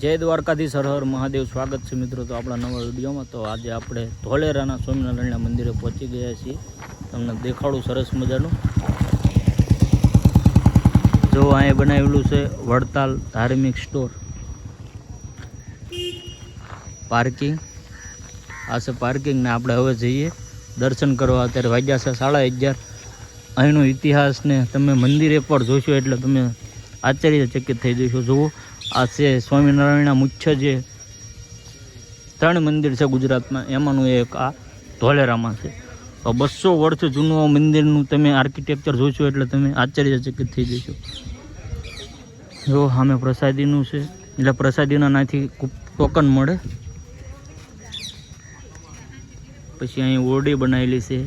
જય દ્વારકાધીશ, હર હર મહાદેવ. સ્વાગત છે મિત્રો તો આપણા નવા વિડીયોમાં. તો આજે આપણે ધોલેરાના સ્વામિનારાયણના મંદિરે પહોંચી ગયા છીએ. તમને દેખાડું સરસ મજાનું. જો અહીંયા બનાવેલું છે વડતાલ ધાર્મિક સ્ટોર. પાર્કિંગ. આ છે પાર્કિંગ ને આપણે હવે જઈએ. દર્શન કરવા અત્યારે વાગ્યા છે સાડા અગિયાર. અહીંનો ઇતિહાસ ને તમે મંદિરે પર જોશો એટલે તમે આશ્ચર્યચકિત થઈ જશો. જુઓ આ છે સ્વામિનારાયણના મુખ્ય જે ત્રણ મંદિર છે ગુજરાતમાં, એમાંનું એક આ ધોલેરામાં છે. તો બસો વર્ષ જૂનું મંદિરનું તમે આર્કિટેક્ચર જોશો એટલે તમે આશ્ચર્યચકિત થઈ જશો. જો સામે પ્રસાદીનું છે, એટલે પ્રસાદીના નાથી ટોકન મળે. પછી અહીં ઓરડી બનાવેલી છે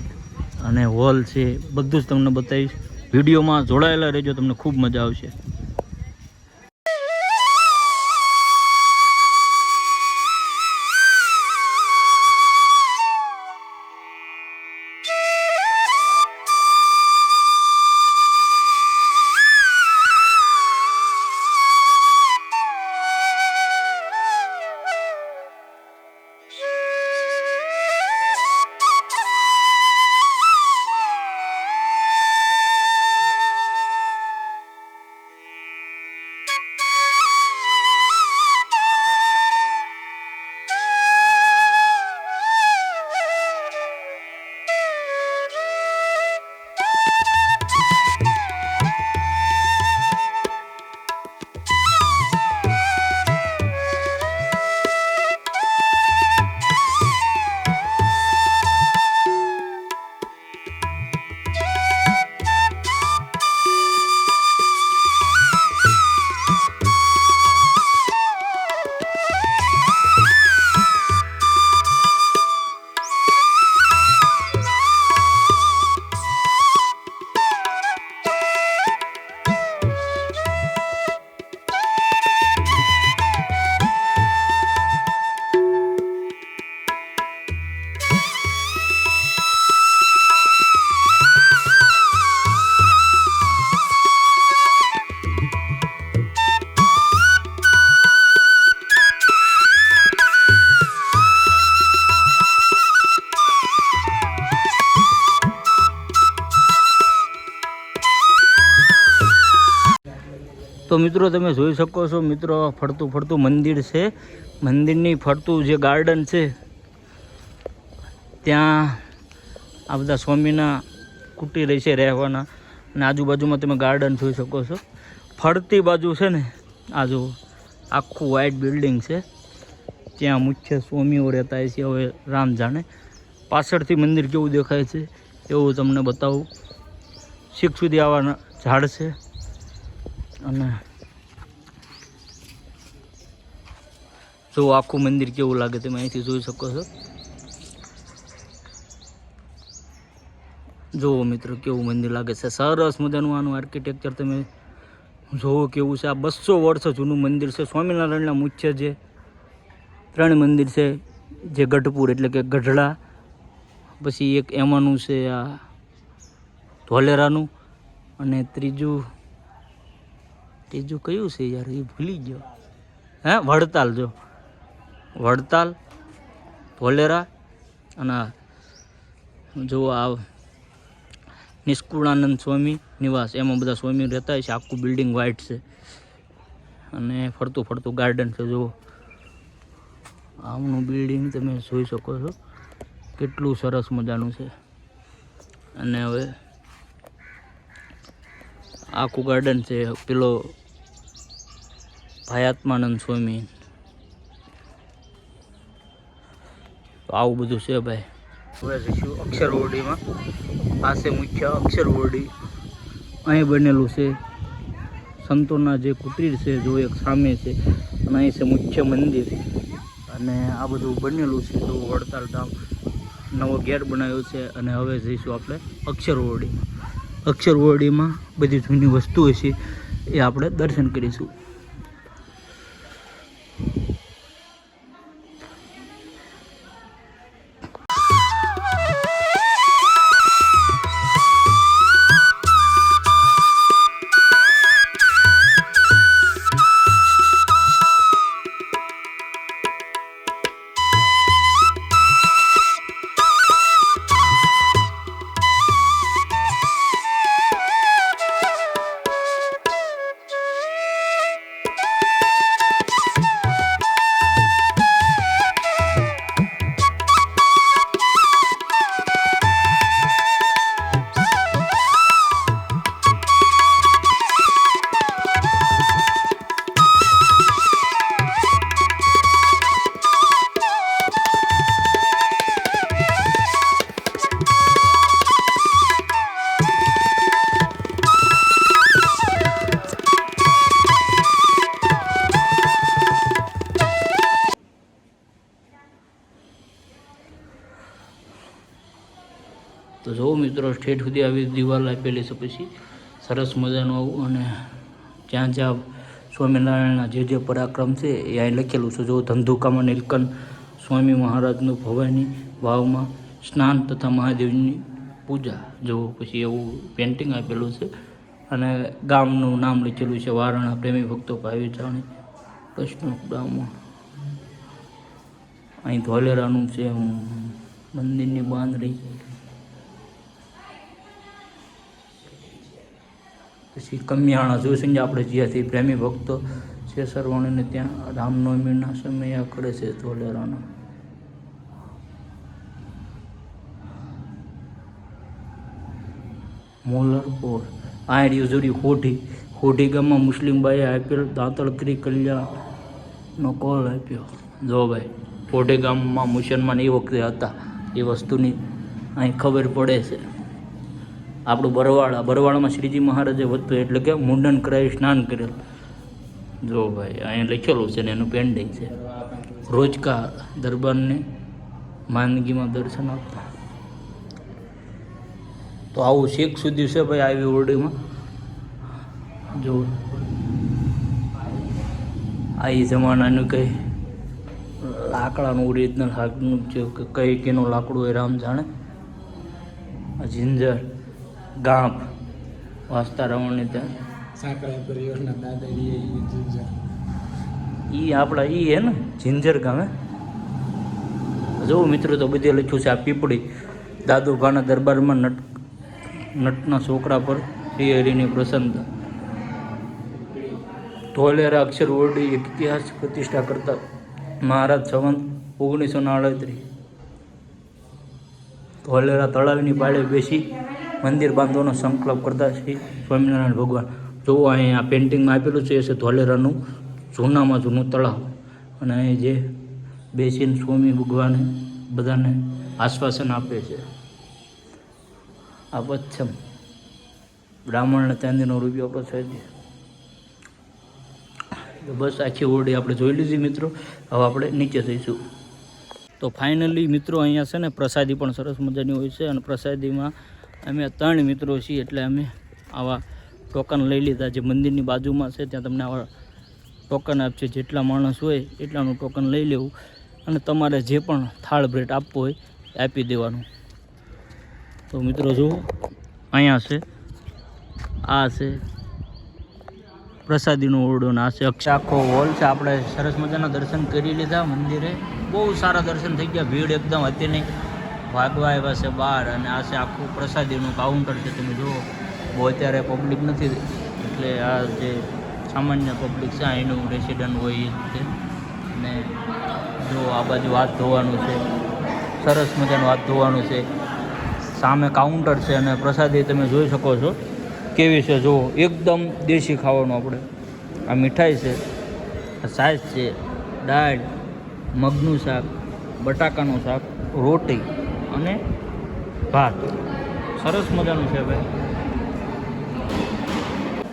અને હોલ છે, બધું જ તમને બતાવીશ. વિડીયોમાં જોડાયેલા રહેજો, તમને ખૂબ મજા આવશે. તો મિત્રો તમે જોઈ શકો છો, મિત્રો, ફરતું ફરતું મંદિર છે. મંદિરની ફરતું જે ગાર્ડન છે, ત્યાં આ બધા સ્વામીના કુટીર છે રહેવાના. અને આજુબાજુમાં તમે ગાર્ડન જોઈ શકો છો. ફરતી બાજુ છે ને, આ જો આખું વ્હાઇટ બિલ્ડિંગ છે. ત્યાં મુખ્ય સ્વામીઓ રહેતા છે હવે રામ જાણે. પાછળથી મંદિર કેવું દેખાય છે, એવું તમને બતાવું. શીખ સુધી આવા ઝાડ છે. અને જો આખું મંદિર કેવું લાગે તમે અહીંથી જોઈ શકો છો? જુઓ મિત્રો, કેવું મંદિર લાગે છે. સરસ મજાનું આનું આર્કિટેક્ચર તમે જુઓ કેવું છે. આ બસો વર્ષ જૂનું મંદિર છે. સ્વામિનારાયણના મુખ્ય જે ત્રણ મંદિર છે, જે ગઢપુર એટલે કે ગઢડા, પછી એક એમાંનું છે આ ધોલેરાનું અને ત્રીજું ત્રીજું કયું છે યાર? એ ભૂલી ગયો. હે, વડતાલ જો. વડતાલ, ભોલેરા અને જો આ નિષ્કુળાનંદ સ્વામી નિવાસ. એમાં બધા સ્વામી રહેતા હોય છે. આખું બિલ્ડિંગ વ્હાઇટ છે. અને ફરતું ફરતું ગાર્ડન છે, જુઓ. આમનું બિલ્ડિંગ તમે જોઈ શકો છો. કેટલું સરસ મજાનું છે. અને હવે આખું ગાર્ડન છે, પેલો ભાયાત્માનંદ સ્વામી. તો આવું બધું છે ભાઈ. હવે જઈશું અક્ષર ઓરડીમાં પાસે મુખ્ય અક્ષર ઓરડી અહીં બનેલું છે. સંતોના જે કુટીર છે, જો એક સામે છે. અને અહીં છે મુખ્ય મંદિર. અને આ બધું બનેલું છે, તો વડતાલ ધામ નવો ગેટ બનાવ્યો છે. અને હવે જઈશું આપણે અક્ષર ઓરડીમાં અક્ષર ઓરડીમાં બધી જૂની વસ્તુઓ છે, એ આપણે દર્શન કરીશું. મિત્રો ઠેઠ સુધી આવી દિવાલ આપેલી છે પછી. સરસ મજાનું આવું અને જ્યાં જ્યાં સ્વામિનારાયણના જે જે પરાક્રમ છે એ અહીં લખેલું છે. જો ધંધુકામાં નીલકંઠ સ્વામી મહારાજનું ભવાની વાવમાં સ્નાન તથા મહાદેવની પૂજા. જો પછી એવું પેન્ટિંગ આપેલું છે. અને ગામનું નામ લખેલું છે. વારણા પ્રેમી ભક્તો ભાવી જાણી કૃષ્ણ ગામમાં. અહીં ધોલેરાનું છે. મંદિરની બાંધણી પછી કમિયાણા જોશીને આપણે જ્યાંથી પ્રેમી ભક્તો છે સરવાણીને ત્યાં રામનવમીના સમયે કરે છે ધોલેરાના. મોલરપોર. આયડી ઉજળી હોઢી. હોઢી ગામમાં મુસ્લિમ ભાઈએ આપેલ દાંતળકરી કલ્યાણનો કોલ આપ્યો. જો ભાઈ, હોઢી ગામમાં મુસલમાન એ વખતે હતા. એ વસ્તુની અહીં ખબર પડે છે. આપણું બરવાળા, બરવાળામાં શ્રીજી મહારાજે વધતું એટલે કે મુંડન કરાવી સ્નાન કરેલ. જો ભાઈ અહીંયા લખેલું છે ને એનું પેન્ડિંગ છે. રોજકા દરબારને માંદગીમાં દર્શન આપતા તો આવું શેખ સુધી છે ભાઈ આવી ઓરડીમાં. જો. આ એ જમાનાનું કંઈ લાકડાનું ઓરિજિનલ હાકનું જે કંઈક કેનું લાકડું હોય રામ જાણે. આ જિંજર. ગાંપ વાસ્તા રમણની ત્યાં. સાંકળા પરિવારના દાદાજી એ ઈ આપણા ઈ હે ને જિંજર ગામે. જોવું મિત્રો તો બધે લખ્યું છે આ પીપળી. દાદુભાના દરબારમાં નટ નટના છોકરા પર શ્રી હરિની પ્રસન્નતા ધોલેરા અક્ષર ઓરડી ઇતિહાસ પ્રતિષ્ઠા કરતા મહારાજ સંવંત ઓગણીસો ને આડત્રીસ. ધોલેરા તળાવની પાળે બેસી મંદિર બાંધવાનો સંકલ્પ કરતા શ્રી સ્વામિનારાયણ ભગવાન. જુઓ અહીંયા પેઇન્ટિંગમાં આપેલું છે, એ છે ધોલેરાનું જૂનામાં જૂનું તળાવ. અને અહીં જે બેસીને સ્વામી ભગવાને બધાને આશ્વાસન આપે છે. આ પચ્છમ બ્રાહ્મણને ચાંદીનો રૂપિયો પ્રસાદી તો બસ આખી ઓરડી આપણે જોઈ લીધી મિત્રો. હવે આપણે નીચે જઈશું. તો ફાઇનલી મિત્રો અહીંયા છે ને પ્રસાદી પણ સરસ મજાની હોય છે અને પ્રસાદીમાં અમે ત્રણ મિત્રો છીએ એટલે અમે આવા ટોકન લઈ લીધા. જે મંદિરની બાજુમાં છે, ત્યાં તમને આવા ટોકન આપશે. જેટલા માણસ હોય, એટલાનું ટોકન લઈ લેવું. અને તમારે જે પણ થાળ બ્રેડ આપવો હોય આપી દેવાનું. તો મિત્રો જુઓ, અહીંયા છે, આ છે, પ્રસાદીનો ઓરડો ને આ છે આખો હોલ છે. આપણે સરસ મજાના દર્શન કરી લીધા મંદિરે. બહુ સારા દર્શન થઈ ગયા. ભીડ એકદમ હતી નહીં. ભાગવા આવ્યા છે બહાર અને આ છે આખું પ્રસાદીનું કાઉન્ટર છે, તમે જુઓ. બહુ અત્યારે પબ્લિક નથી. એટલે આ જે સામાન્ય પબ્લિક છે, અહીંનું રેસિડન્ટ હોય એ છે. અને જો આ બાજુ હાથ ધોવાનું છે. સરસ મજાનું હાથ ધોવાનું છે. સામે કાઉન્ટર છે અને પ્રસાદી તમે જોઈ શકો છો. કેવી છે, જુઓ. એકદમ દેશી ખાવાનું આપણે. આ મીઠાઈ છે સાઈઝ છે, દાળ, મગનું શાક, બટાકાનું શાક, રોટી. અને ભાત. સરસ મજાનું છે ભાઈ.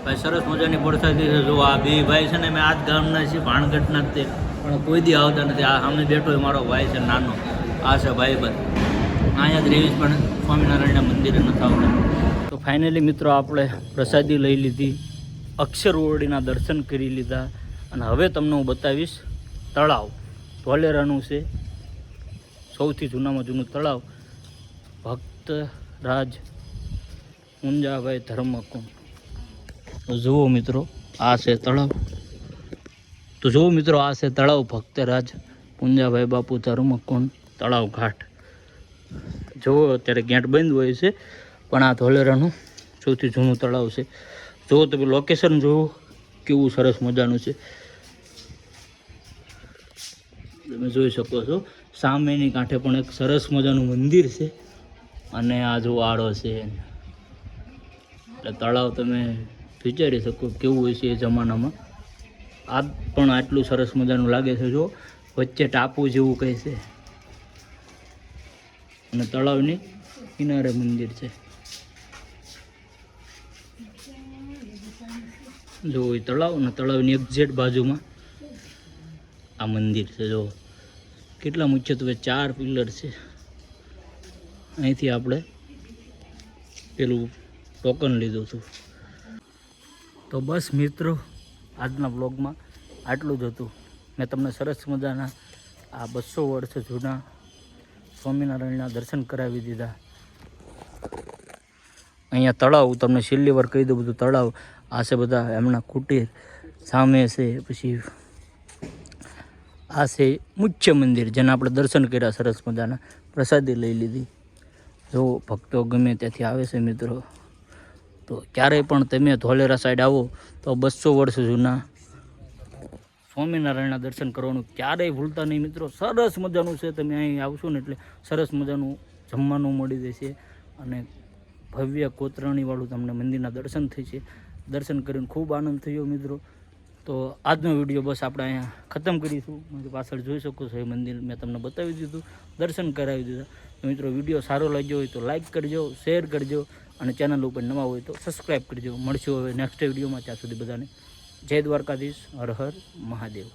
ભાઈ, સરસ મજાની પ્રસાદી છે. જો આ બે ભાઈ છે ને, મેં આજ ગામના છીએ, ભાણગઢના જ તે. પણ કોઈ દી આવતા નથી. આ સામે બેઠો મારો ભાઈ છે, નાનો. આ છે ભાઈ બંધ અહીંયા જ રહેવી પણ સ્વામિનારાયણના મંદિરે નથી આવતા. તો ફાઇનલી મિત્રો, આપણે પ્રસાદી લઈ લીધી. અક્ષર ઓરડીના દર્શન કરી લીધા. અને હવે તમને હું બતાવીશ તળાવ. ધોલેરાનું છે. સૌથી જૂનામાં જૂનું તળાવ. ભક્ત રાજ ઊંઝાભાઈ ધર્મકુંડ. જુઓ મિત્રો, આ છે તળાવ. તો જુઓ મિત્રો, આ છે તળાવ ભક્તરાજ પુંજાભાઈ બાપુ ધર્મકુંડ તળાવ ઘાટ. જુઓ અત્યારે ગેટ બંધ હોય છે, પણ આ ધોલેરાનું સૌથી જૂનું તળાવ છે. જુઓ તમે લોકેશન જુઓ, કેવું સરસ મજાનું છે. તમે જોઈ શકો છો, સામેની કાંઠે પણ એક સરસ મજાનું મંદિર છે. અને આ જો આડો છે. એટલે તળાવ તમે વિચારી શકો કેવું હોય છે એ જમાનામાં. આ પણ આટલું સરસ મજાનું લાગે છે જો. વચ્ચે ટાપુ જેવું કહે છે. અને તળાવની કિનારે મંદિર છે. જો એ તળાવ અને તળાવની એક્ઝેક્ટ બાજુમાં આ મંદિર છે જો. કેટલા મુખ્યત્વે ચાર પિલર છે. અહીંથી આપણે પેલું ટોકન લીધું હતું. તો બસ મિત્રો, આજના બ્લોગમાં આટલું જ હતું. મેં તમને સરસ મજાના આ બસો વર્ષ જૂના સ્વામિનારાયણના દર્શન કરાવી દીધા. અહીંયા તળાવ, તમને છેલ્લી વાર કહી દઉં, બધું તળાવ, આ છે બધા એમના કુટીર, સામે છે, પછી આ છે મુખ્ય મંદિર, જેના આપણે દર્શન કર્યા સરસ મજાના, પ્રસાદી લઈ લીધી. જો ભક્તો ગમે ત્યાંથી આવે છે મિત્રો, તો ક્યારેય પણ તમે ધોલેરા સાઈડ આવો તો બસો વર્ષ જૂના. સ્વામિનારાયણના દર્શન કરવાનું ક્યારેય ભૂલતા નહીં મિત્રો, સરસ મજાનું છે તમે અહીં આવશો ને એટલે સરસ મજાનું જમવાનું મળી જશે અને ભવ્ય કોતરણીવાળું તમને મંદિરના દર્શન થઈ છે. દર્શન કરીને ખૂબ આનંદ થયો મિત્રો. તો આજનો વીડિયો બસ આપણે અહીંયા ખતમ કરીશું. પાછળ જોઈ શકો છો એ મંદિર મેં તમને બતાવી દીધું. દર્શન કરાવી દીધા. મિત્રો વીડિયો સારો લાગ્યો હોય તો લાઇક કરજો શેર કરજો અને ચેનલ ઉપર નવા હોય તો સબસ્ક્રાઈબ કરજો. મળશું હવે નેક્સ્ટ વિડીયોમાં. ત્યાં સુધી બધાને જય દ્વારકાધીશ, હર હર મહાદેવ.